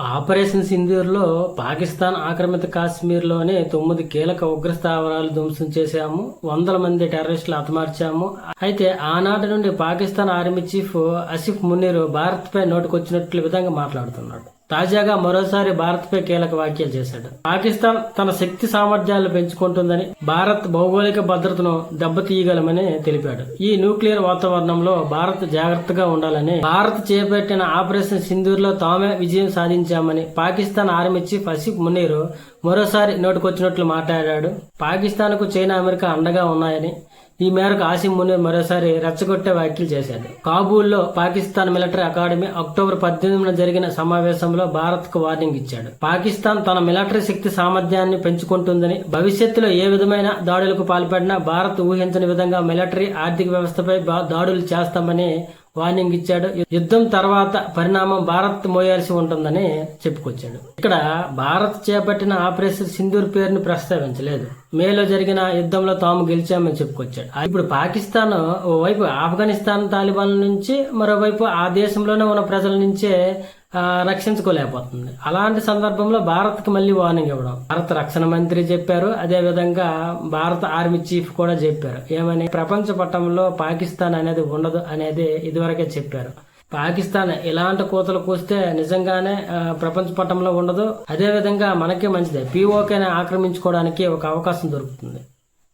Operation సింధూర్లో Pakistan ఆక్రమిత కాశ్మీర్లోని తొమ్మిది కీలక ఉగ్ర స్థావరాలు ధ్వంసం చేశాము. వందల మంది టెర్రరిస్టులు హతమార్చాము. అయితే ఆనాటి నుండి పాకిస్తాన్ ఆర్మీ చీఫ్ అసిఫ్ మునీర్ భారత్పై నోటుకొచ్చినట్లు విధంగా మాట్లాడుతున్నాడు. తాజాగా మరోసారి భారత్పై కీలక వ్యాఖ్యలు చేశాడు. పాకిస్తాన్ తన శక్తి సామర్థ్యాలను పెంచుకుంటుందని భారత్ భౌగోళిక భద్రతను దెబ్బతీయగలమని తెలిపాడు. ఈ న్యూక్లియర్ వాతావరణంలో భారత్ జాగ్రత్తగా ఉండాలని భారత్ చేపట్టిన ఆపరేషన్ సింధూర్లో తామే విజయం సాధించామని పాకిస్తాన్ ఆర్మీ చీఫ్ అసిఫ్ మరోసారి నోటుకొచ్చినట్లు మాట్లాడాడు. పాకిస్తాన్కు చైనా అమెరికా అండగా ఉన్నాయని ఈ మేరకు ఆసిమ్ మునీర్ మరోసారి రెచ్చగొట్టే వ్యాఖ్యలు చేశాడు. కాబూల్లో పాకిస్తాన్ మిలిటరీ అకాడమీ అక్టోబర్ పద్దెనిమిదిన జరిగిన సమావేశంలో భారత్కు వార్నింగ్ ఇచ్చాడు. పాకిస్తాన్ తన మిలిటరీ శక్తి సామర్థ్యాన్ని పెంచుకుంటుందని భవిష్యత్తులో ఏ విధమైన దాడులకు పాల్పడినా భారత్ ఊహించని విధంగా మిలిటరీ ఆర్థిక వ్యవస్థపై బా- దాడులు చేస్తామని వార్నింగ్ ఇచ్చాడు యుద్ధం తర్వాత పరిణామం భారత్ మోయాల్సి ఉంటుందని చెప్పుకొచ్చాడు. ఇక్కడ భారత్ చేపట్టిన ఆపరేషన్ సింధూర్ పేరుని ప్రస్తావించలేదు. మేలో జరిగిన యుద్ధంలో తాము గెలిచామని చెప్పుకొచ్చాడు. ఇప్పుడు పాకిస్తాన్ ఓవైపు ఆఫ్ఘనిస్తాన్ తాలిబాన్ల నుంచి మరోవైపు ఆ దేశంలోనే ఉన్న ప్రజల నుంచే రక్షించుకోలేకపోతుంది. అలాంటి సందర్భంలో భారత్కి మళ్ళీ వార్నింగ్ ఇవ్వడం. భారత రక్షణ మంత్రి చెప్పారు. అదే విధంగా భారత ఆర్మీ చీఫ్ కూడా చెప్పారు. ఏమని? ప్రపంచ పట్టంలో పాకిస్తాన్ అనేది ఉండదు అనేది ఇదివరకే చెప్పారు. పాకిస్తాన్ ఇలాంటి కోతలు కూస్తే నిజంగానే ప్రపంచ పట్టంలో ఉండదు. అదే విధంగా మనకే మంచిదే. పీఓకేని ఆక్రమించుకోవడానికి ఒక అవకాశం దొరుకుతుంది.